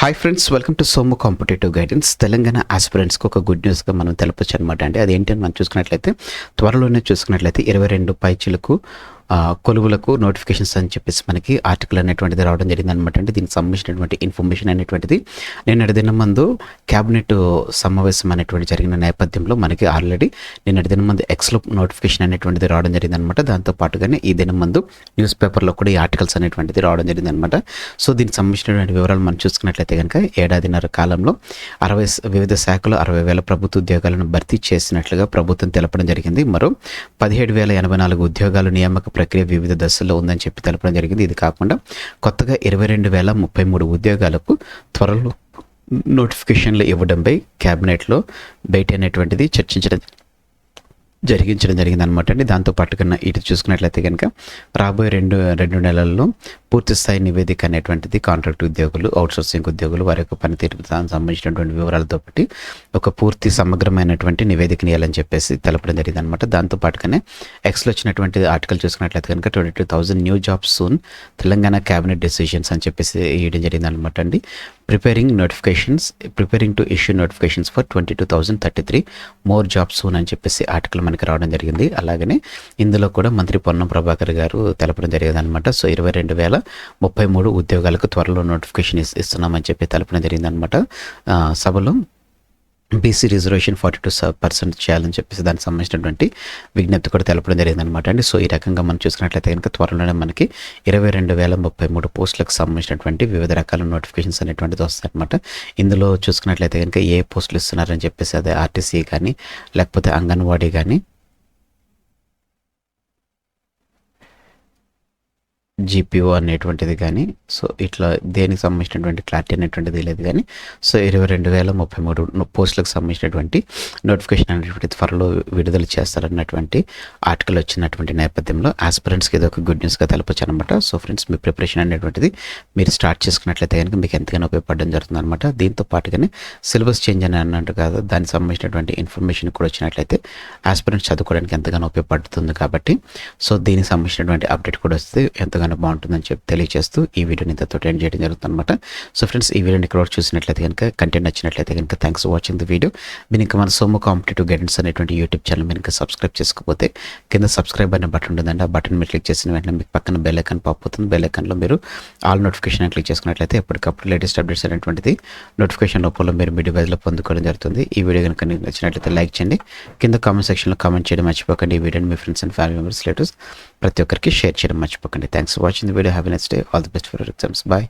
Hi friends welcome to Somu competitive guidance Telangana ఆస్పిరెంట్స్కి ఒక good న్యూస్గా మనం తెలపచ్చు అనమాట అండి. అదేంటి అని మనం చూసుకున్నట్లయితే త్వరలోనే చూసుకున్నట్లయితే ఇరవై రెండు పైచీలకు కొలువులకు నోటిఫికేషన్స్ అని చెప్పేసి మనకి ఆర్టికల్ అనేటువంటిది రావడం జరిగింది అనమాట అంటే దీనికి సంబంధించినటువంటి ఇన్ఫర్మేషన్ అనేటువంటిది. నిన్నటి దినం ముందు క్యాబినెట్ సమావేశం అనేటువంటి జరిగిన నేపథ్యంలో మనకి ఆల్రెడీ నిన్నటి దినం ముందు ఎక్స్లో నోటిఫికేషన్ అనేటువంటిది రావడం జరిగింది అనమాట దాంతో పాటుగానే ఈ దినం ముందు న్యూస్ పేపర్లో కూడా ఈ ఆర్టికల్స్ అనేటువంటిది రావడం జరిగింది అనమాట సో దీనికి సంబంధించినటువంటి వివరాలు మనం చూసుకున్నట్లయితే కనుక ఏడాదిన్నర కాలంలో అరవై వివిధ శాఖలు అరవై వేల ప్రభుత్వ ఉద్యోగాలను భర్తీ చేసినట్లుగా ప్రభుత్వం తెలపడం జరిగింది. మరో పదిహేడు వేల ఎనభై నాలుగు ఉద్యోగాలు నియామక ప్రక్రియ వివిధ దశల్లో ఉందని చెప్పి తెలపడం జరిగింది. ఇది కాకుండా కొత్తగా ఇరవై రెండు వేల ముప్పై మూడు ఉద్యోగాలకు త్వరలో నోటిఫికేషన్లు ఇవ్వడంపై క్యాబినెట్లో బయట అనేటువంటిది చర్చించడం జరిగించడం జరిగింది అనమాట అండి. దాంతో పాటుగా ఇటు చూసుకున్నట్లయితే కనుక రాబోయే రెండు రెండు నెలల్లో పూర్తి స్థాయి నివేదిక అనేటువంటిది కాంట్రాక్ట్ ఉద్యోగులు అవుట్సోర్సింగ్ ఉద్యోగులు వారి యొక్క పనితీరుకు సంబంధించినటువంటి వివరాలతో పాటు ఒక పూర్తి సమగ్రమైనటువంటి నివేదికని ఇవ్వాలని చెప్పేసి తెలపడం జరిగింది అనమాట దాంతో పాటుగానే ఎక్స్లో వచ్చినటువంటి ఆర్టికల్ చూసుకున్నట్లయితే కనుక twenty two thousand new jobs soon Telangana cabinet decisions అని చెప్పేసి ఇవ్వడం జరిగింది అనమాట అండి. Preparing notifications preparing to issue notifications for twenty two thousand thirty three more jobs soon అని చెప్పేసి ఆర్టికల్ మనకి రావడం జరిగింది. అలాగనే ఇందులో కూడా మంత్రి పొన్నం ప్రభాకర్ గారు తెలపడం జరిగింది అనమాట సో ఇరవై రెండు వేల ముప్పై మూడు ఉద్యోగాలకు త్వరలో నోటిఫికేషన్ ఇస్తున్నామని చెప్పి తెలపడం జరిగింది అనమాట సభలో BC reservation forty two percent చేయాలని చెప్పేసి దానికి సంబంధించినటువంటి విజ్ఞప్తి కూడా తెలపడం జరిగింది అనమాట అండి. సో ఈ రకంగా మనం చూసుకున్నట్లయితే కనుక త్వరలోనే మనకి ఇరవై రెండు వేల ముప్పై మూడు పోస్టులకు సంబంధించినటువంటి వివిధ రకాల నోటిఫికేషన్స్ అనేటువంటిది వస్తాయి అనమాట ఇందులో చూసుకున్నట్లయితే కనుక ఏ పోస్టులు ఇస్తున్నారని చెప్పేసి అదే ఆర్టీసీ కానీ లేకపోతే అంగన్వాడీ కానీ జీపీఓ అనేటువంటిది కానీ సో ఇట్లా దేనికి సంబంధించినటువంటి క్లారిటీ అనేటువంటిది లేదు కానీ సో ఇరవై రెండు వేల ముప్పై మూడు పోస్టులకు సంబంధించినటువంటి నోటిఫికేషన్ అనేటువంటి త్వరలో విడుదల చేస్తారన్నటువంటి ఆర్టికల్ వచ్చినటువంటి నేపథ్యంలో ఆస్పిరెంట్స్కి ఇది ఒక గుడ్ న్యూస్గా తెలపచ్చు అనమాట సో ఫ్రెండ్స్ మీ ప్రిపరేషన్ అనేటువంటిది మీరు స్టార్ట్ చేసుకున్నట్లయితే కనుక మీకు ఎంతగానో ఉపయోగపడడం జరుగుతుంది అనమాట దీంతో పాటుగానే సిలబస్ చేంజ్ అని అన్నట్టు కాదు దానికి సంబంధించినటువంటి ఇన్ఫర్మేషన్ కూడా వచ్చినట్లయితే ఆస్పిరెంట్స్ చదువుకోవడానికి ఎంతగానో ఉపయోగపడుతుంది కాబట్టి సో దీనికి సంబంధించినటువంటి అప్డేట్ కూడా వస్తే ఎంతగానో బాగుంటుందని చెప్పి తెలియజేస్తూ ఈ వీడియోని ఇంతతో ఎండ్ చేయడం జరుగుతుంది అనమాట సో ఫ్రెండ్స్ ఈ వీడియోని ఇక్కడ చూసినట్లయితే కనుక కంటెంట్ నచ్చినట్లయితే కనుక thanks for watching the video మీరు ఇంకా మన సోము కాంపిటేటివ్ గైడెన్స్ అనేటువంటి యూట్యూబ్ ఛానల్ మీరు ఇంకా సబ్స్క్రైబ్ చేసుకోకపోతే కింద సబ్స్క్రైబ్ అనే బటన్ ఉంటుందండి. ఆ బటన్ మీరు క్లిక్ చేసిన వెంటనే మీకు పక్కన బెల్ ఐకాన్ పాప్ అవుతుంది. బెల్ ఐకాన్లో మీరు ఆల్ నోటిఫికేషన్ క్లిక్ చేసుకున్నట్లయితే ఎప్పటికప్పుడు లేటెస్ట్ అప్డేట్స్ అనేటువంటిది నోటిఫికేషన్ రూపంలో మీరు మీ డివైజ్లో పొందుకోవడం జరుగుతుంది. ఈ వీడియో కనుక నచ్చినట్లయితే లైక్ చేయండి. కింద కామెంట్ సెక్షన్లో కామెంట్ చేయడం మర్చిపోకండి. ఈ వీడియోని మీ friends and family members relatives ప్రతి ఒక్కరికి షేర్ చేయడం మర్చిపోకండి. Thanks for watching the video have next day all the best for exams bye